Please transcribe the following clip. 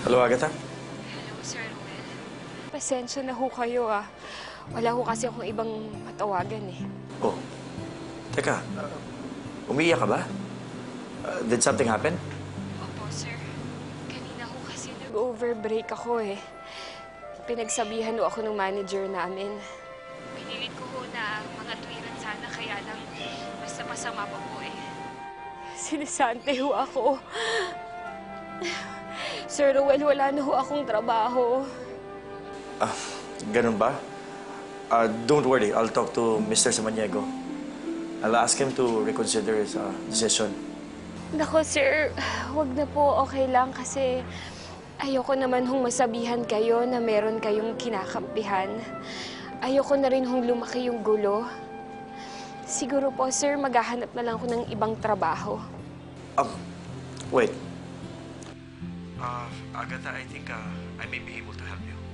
Hello, Agatha? Hello, Sir Ruel. Pasensya na ho kayo ah. Wala ho kasi akong ibang matawagan eh. Oh. Teka, uh, umiiyak ka ba? Uh, did something happen? Opo, sir. Kanina ho kasi nag-overbreak ako eh. Pinagsabihan ho ako ng manager namin. Pinilit ko ho na mga tuwiran sana kaya lang basta masama pa po eh. Sinisante ho ako. Sir Ruel, wala na ho akong trabaho. Ah, ganun ba? Uh, don't worry, I'll talk to Mr. Samaniego. I'll ask him to reconsider his uh, decision. Nako, sir, wag na po. Okay lang kasi ayoko naman hong masabihan kayo na meron kayong kinakampihan. Ayoko na rin hong lumaki yung gulo. Siguro po, sir, maghahanap na lang ako ng ibang trabaho. Um, wait. Uh, Agatha, I think uh, I may be able to help you.